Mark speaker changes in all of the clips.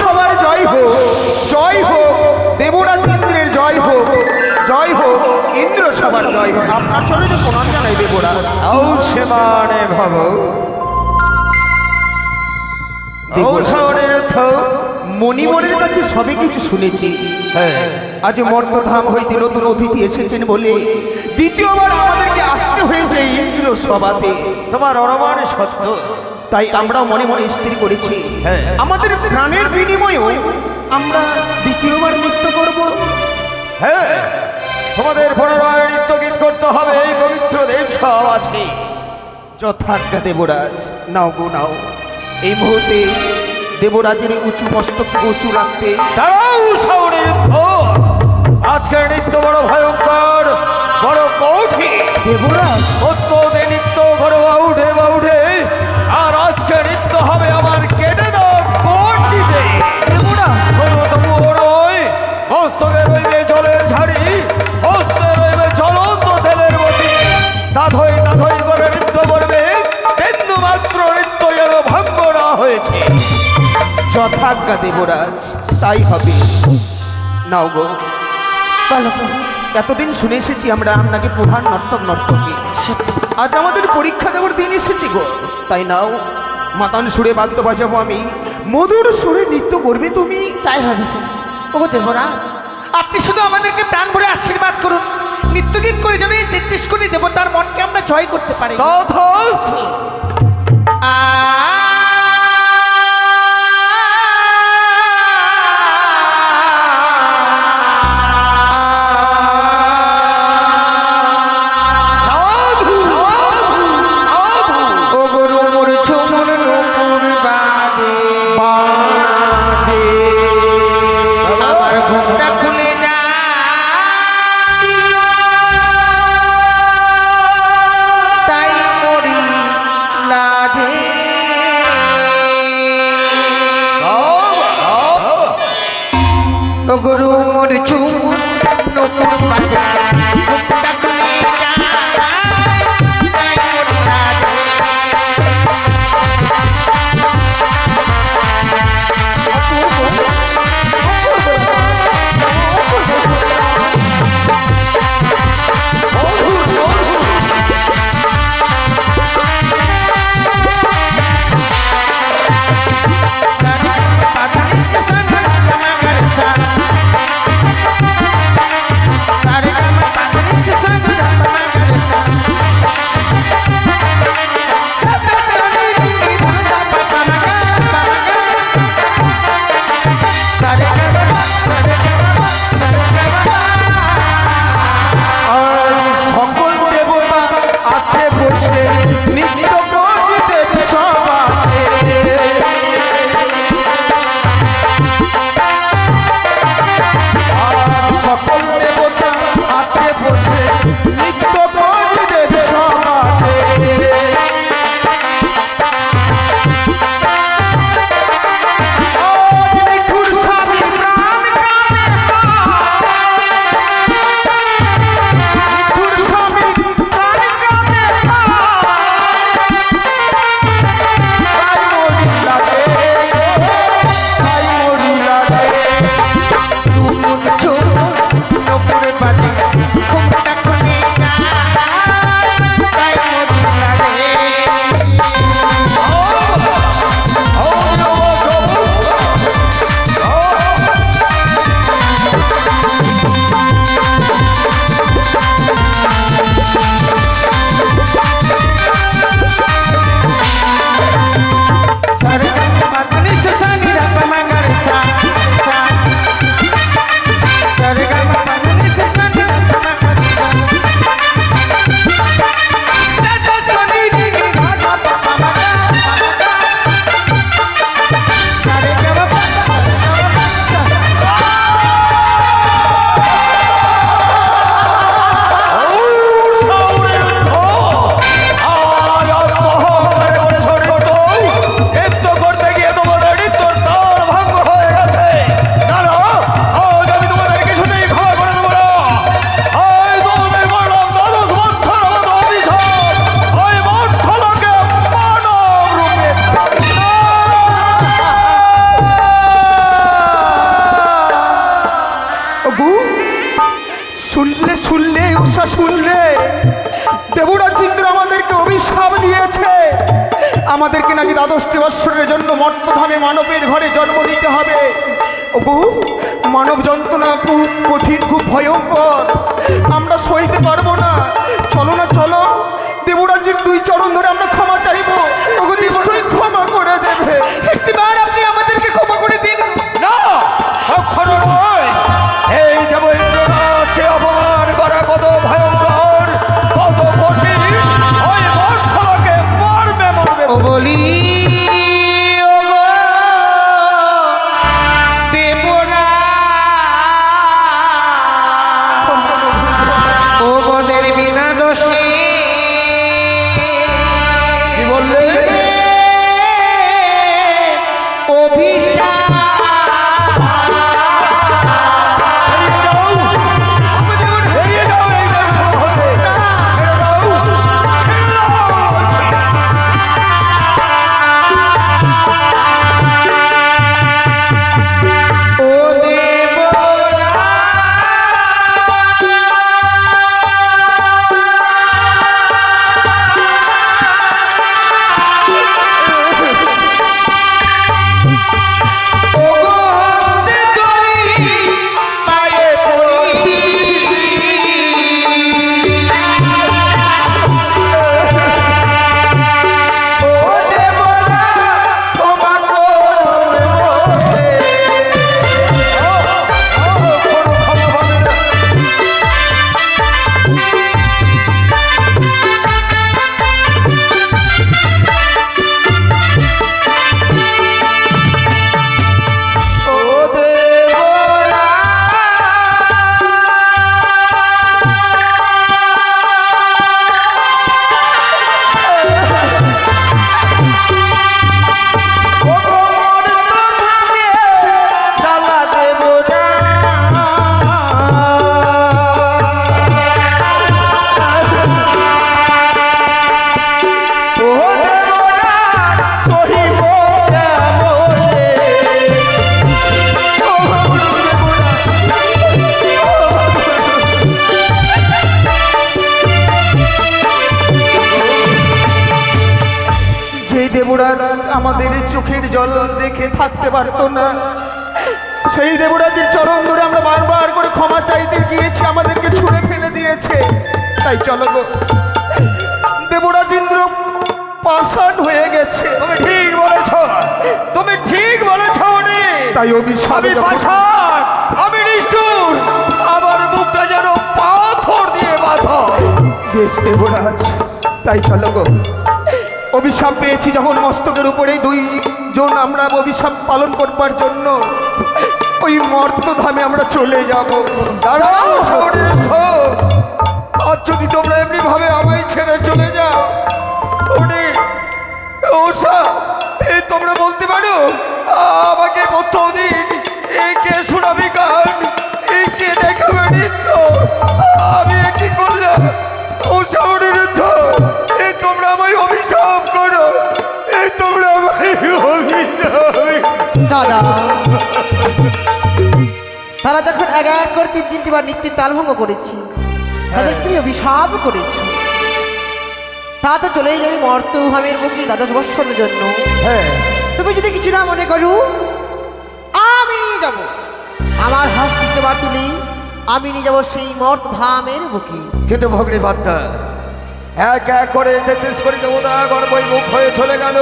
Speaker 1: সবার জয় হোক জয় হোক দেবরাজ ইন্দ্রের জয় হোক জয় হোক ইন্দ্র সবার জয় হোক। আপনার শরীরে প্রণাম জানাই দেবরাজ
Speaker 2: ঔষমানে ভব। ঔষণের
Speaker 1: মণিবরের কাছে সবে কিছু শুনেছি।
Speaker 2: হ্যাঁ।
Speaker 1: আজ মর্তধাম হইতে নতুন অতিথি এসেছেন বলে দ্বিতীয়বার আমাদেরকে আসতে হয়েছে ইন্দ্র সভাতে।
Speaker 2: তোমার অনুমান সত্য।
Speaker 1: তাই আমরা মনে মনে স্থির করেছি।
Speaker 2: হ্যাঁ।
Speaker 1: আমাদের প্রাণের বিনিময়েও আমরা দ্বিতীয়বার নৃত্য করব।
Speaker 2: হ্যাঁ। তোমাদের পুনরায় নৃত্য গীত করতে হবে এই পবিত্র দেব সব আছে
Speaker 1: যথাজ্ঞা দেবরাজ নাও গো নাও। এই মুহূর্তে দেবরাজের উঁচু মস্তক উঁচু রাখতে।
Speaker 2: দাঁড়াও শহরের আজকের নৃত্য বড় ভয়ঙ্কর বড় কঠিন।
Speaker 1: দেবরাজ?
Speaker 2: নৃত্য উঠে বা উঠে আর আজকে নৃত্য হবে আমার কেটে দাও পণ্ডিতে।
Speaker 1: দেবরাজ?
Speaker 2: তবু নয় মস্তকে
Speaker 1: যথাজ্ঞা দেবরাজ তাই হবে। নাও গো। এতদিন শুনে এসেছি আমরা আপনাকে প্রধান নর্তক নর্তকী। আজ আমাদের পরীক্ষা দেওয়ার দিন এসেছি গো। তাই নাও মাতান সুরে বাদ্য বাজাবো আমি। মধুর সুরে নৃত্য করবে তুমি।
Speaker 3: তাই হবে। ও দেবরা আপনি শুধু আমাদেরকে প্রাণ ভরে আশীর্বাদ করুন। নিত্যগীত করে এই তেত্রিশ কোটি দেবতার মনকে আমরা জয় করতে পারি।
Speaker 2: তথাস্তু
Speaker 1: নাকি দ্বাদশটি বৎসরের জন্য মর্তধামে মানবের ঘরে জন্ম নিতে হবে? বহু মানব যন্ত্রণা খুব কঠিন, খুব ভয়ঙ্কর। আমরা সইতে পারব না। চলো না, চলো। দেবরাজ আমাদের চোখের জল দেখে থাকতে পারতো না। সেই দেবরাজের চরণ ধরে আমরা বারবার করে ক্ষমা চাইতে গিয়েছি আমাদেরকে ছুঁড়ে ফেলে দিয়েছে। তাই চলো গো। দেবরাজ ইন্দ্র পাষাণ হয়ে গেছে।
Speaker 2: তুমি ঠিক বলেছ। তুমি ঠিক বলেছ
Speaker 1: তাই অভিশাপ
Speaker 2: পাষাণ আমি নিষ্ঠুর। আমার মুখটা যেন পাথর দিয়ে বাঁধা।
Speaker 1: বেশ দেবরাজ তাই চলো গো। অভিশাপ পেয়েছি যখন মস্তকের উপরে দুই জন আমরা অভিশাপ পালন করবার জন্য ওই মর্তধামে আমরা চলে যাব।
Speaker 2: দাঁড়াও আর যদি তোমরা এমনি ভাবে আমায় ছেড়ে চলে যাও উনি ওষা তোমরা বলতে পারো, আমাকে কতদিন দিন এই কে শোনাবি গান কে দেখাবে নৃত্য। আমি কি করলাম?
Speaker 4: দাদা। তারা যখন এক এক করে তিন তিনটি বার নৃত্যের তালভঙ্গ করেছি তাদের তুমি অভিশাপ করেছি। তা তো চলেই যাবে মর্তভাবের মুখে দ্বাদশ বৎসরের জন্য।
Speaker 2: হ্যাঁ।
Speaker 4: তুমি যদি কিছু না মনে করো আমি নিয়ে যাব। আমার হস্তিতে বার তুলি আমি নিয়ে যাব সেই মর্ত ধামের বুকে।
Speaker 2: কিন্তু ভগ্নী ভাত্তা এক এক করে তেত্রিশ করে দেবো দেবতা গর্বই মুখ হয়ে চলে গেল।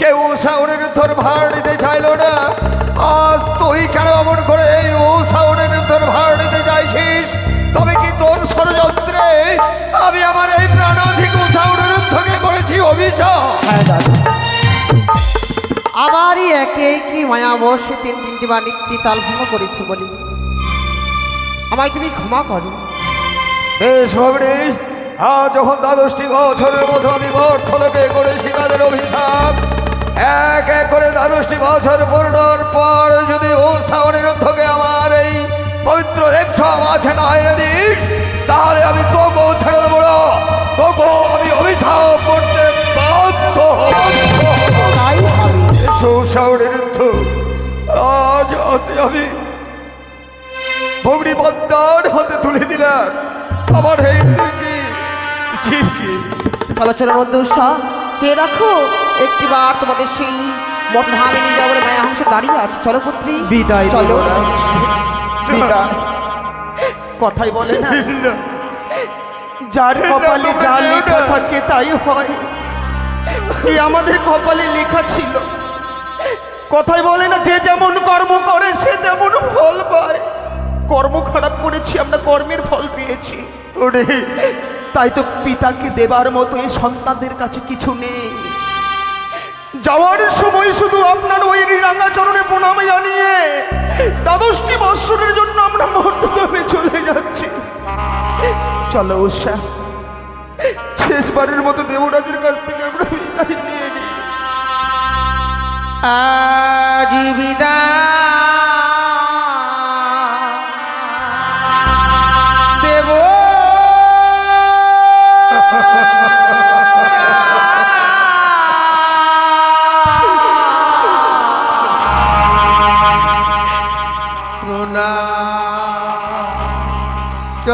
Speaker 2: কেউ সাউরের ধর ভার নিতে চাইলো না। আজ তুই কেন এমন করে ও সাউরের তোর ভার নিতে চাইছিস? তবে কি তোর ষড়যন্ত্রে আমি আমার এই প্রাণাধিক সাউরের থেকে করেছি অভিশাপ
Speaker 4: আমারই একে কি মায়াবশ তিন তিনটি বার নৃত্যে তালভঙ্গ করেছি বলি। আমায় তুমি ক্ষমা করো।
Speaker 2: বেশ ভগ্নী আজ যখন দ্বাদশটি বছরের মতো আমি বর্থলোকে করেছি তাদের অভিশাপ এক এক করে দ্বাদশটি বছর পূর্ণর পর যদি ও শ্রাবণের থেকে আমার এই পবিত্র দেবসব আছে না এনে দিস তাহলে আমি তোকেও ছেড়ে দেবো না। তোকেও আমি অভিশাপ করতে বাধ্য শ্রাবণের আজ হাতে আমি ভগ্নি পদ্মার হাতে তুলে দিলাম। আমার এই জীবকে
Speaker 4: চলো চলো নন্দুষা চেয়ে দেখো একটি বার তোমাদের সেই মঠধামে নিয়ে যাব বলে মায়া হংস দাঁড়িয়ে আছে। চলো পুত্রী
Speaker 1: বিদায়
Speaker 4: চলো।
Speaker 1: বিদায়। কথাই বলে না। যার কপালে যা লেখা। থাকে তাই হয়। এই আমাদের কপালে লেখা ছিল। কথাই বলে না যে যেমন কর্ম করে সে তেমন ফল পায়। কর্ম খারাপ করেছি আমরা কর্মের ফল পেয়েছি।
Speaker 2: ওরে
Speaker 1: তাই তো পিতাকে দেবার মতো এই সন্তানদের কাছে কিছু নেই। যাওয়ার সময় শুধু আপনার ওই রাঙা চরণে প্রণামে জানিয়ে দ্বাদশটি বৎসরের জন্য আমরা মর্তদমে চলে যাচ্ছি। চলো উষা, শেষবারের মতো দেবরাজের কাছ থেকে আমরা বিদায় নিয়ে নিই।
Speaker 3: দেব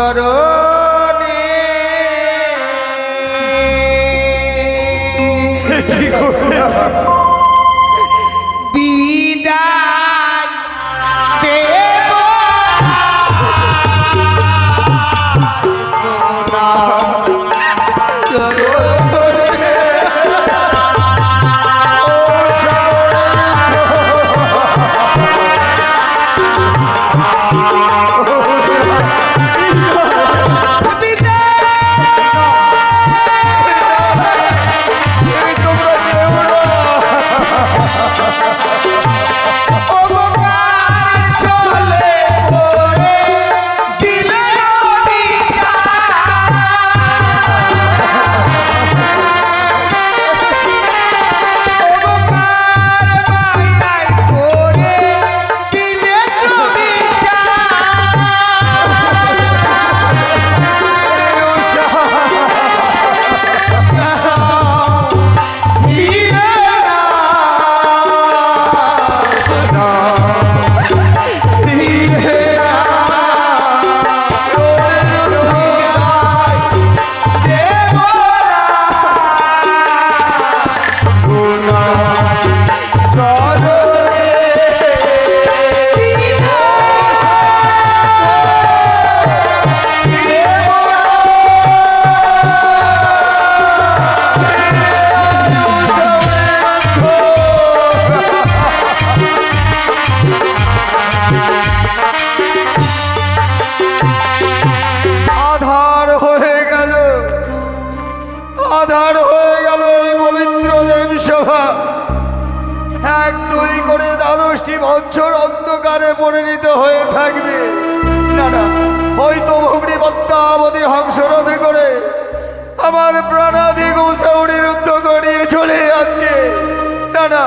Speaker 3: চরণে।
Speaker 2: কি এক দুই করে দ্বাদশটি বছর অন্ধকারে পরিণত হয়ে থাকবে। না না হয়তো অগ্নিপত্তাবধি হংসরথ করে আমার প্রাণাদি গোসাউরি রুদ্ধ করিয়ে চলে যাচ্ছে। না না,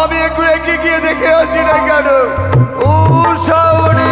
Speaker 2: আমি একটু একে গিয়ে দেখে আছি না কেন? ও সাউরি